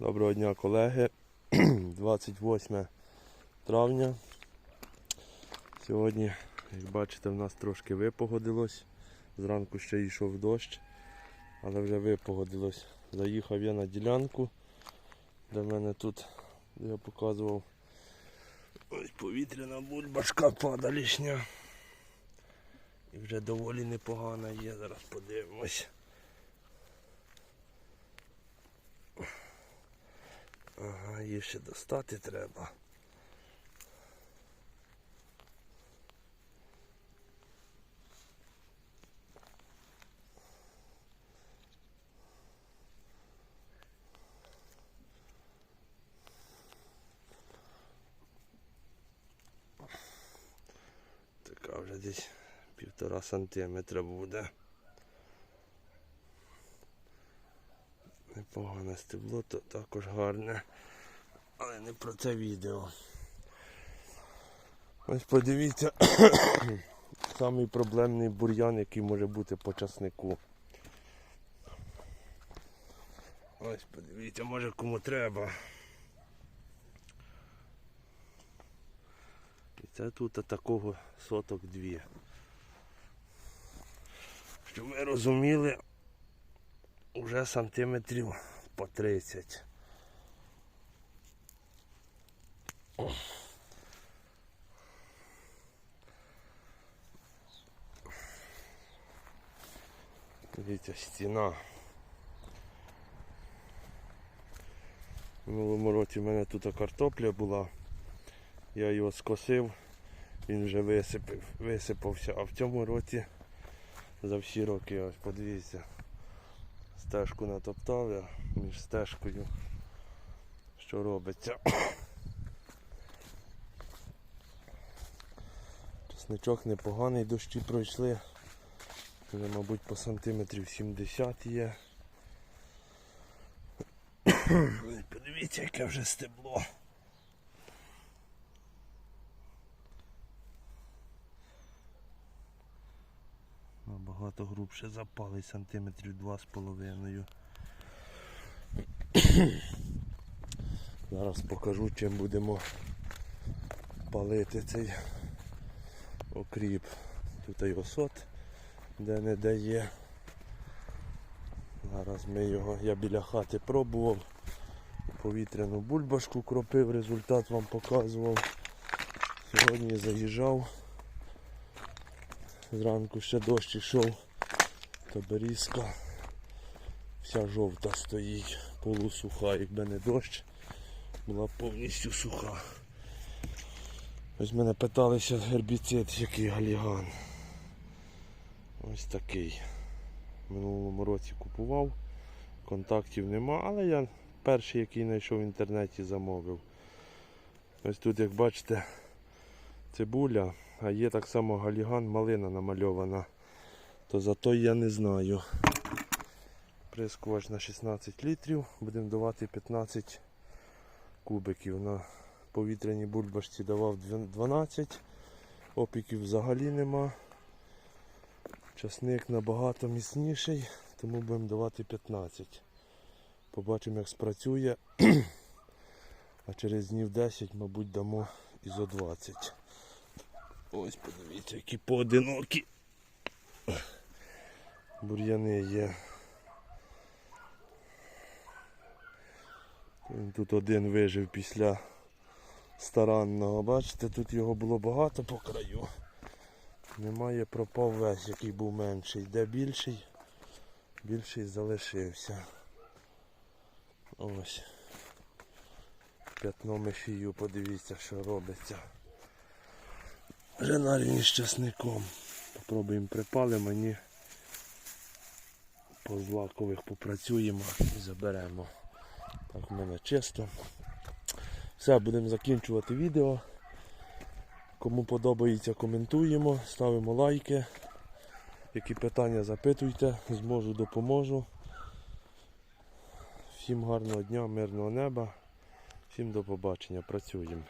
Доброго дня, колеги. 28 травня. Сьогодні, як бачите, в нас трошки випогодилось. Зранку ще йшов дощ, але вже випогодилось. Заїхав я на ділянку, де мене тут, я показував, ось повітряна бульбашка падалішня. І вже доволі непогана є, зараз подивимось. Її ще достати треба. Така вже десь півтора сантиметра буде. Непогане стебло, то також гарне. Але не про це відео. Ось подивіться, самий проблемний бур'ян, який може бути по часнику. Ось подивіться, може кому треба. І це тут такого соток дві. Щоб ви розуміли, вже сантиметрів по 30. Дивіться, стіна. В минулому році в мене тут картопля була. Я його скосив, він вже висипав, висипався, а в цьому році за всі роки, ось подивіться, стежку натоптав я між стежкою, що робиться. Чесничок непоганий, дощі пройшли. Вже, мабуть, по сантиметрів 70 є. Подивіться, яке вже стебло. Набагато грубше запали сантиметрів два з половиною. Зараз покажу, чим будемо палити цей окріп. Тут і осот де не де є. Зараз ми його, я біля хати пробував. Повітряну бульбашку кропив, результат вам показував. Сьогодні заїжджав. Зранку ще дощ ішов, то берізка вся жовта стоїть, полусуха, якби не дощ, була повністю суха. Ось мене питалися гербіцид, який галіган. Ось такий. Минулому році купував. Контактів нема, але я перший, який знайшов в інтернеті, замовив. Ось тут, як бачите, цибуля, а є так само галіган, малина намальована. То зато я не знаю. Прискувач на 16 літрів, будемо давати 15 кубиків. На повітряній бульбашці давав 12, опіків взагалі нема. Часник набагато міцніший, тому будемо давати 15. Побачимо, як спрацює. А через днів 10, мабуть, дамо і за 20. Ось подивіться, які поодинокі бур'яни є. Тут один вижив після старанного. Бачите, тут його було багато по краю. Немає, пропав весь, який був менший. Де більший, більший залишився. Ось. П'ятно мефію, подивіться, що робиться. Вже на рівні з часником. Попробуємо припалимо, ні. По злакових попрацюємо і заберемо. Так в мене чисто. Все, будемо закінчувати відео. Кому подобається, коментуємо, ставимо лайки. Які питання запитуйте, зможу допоможу. Всім гарного дня, мирного неба. Всім до побачення. Працюємо.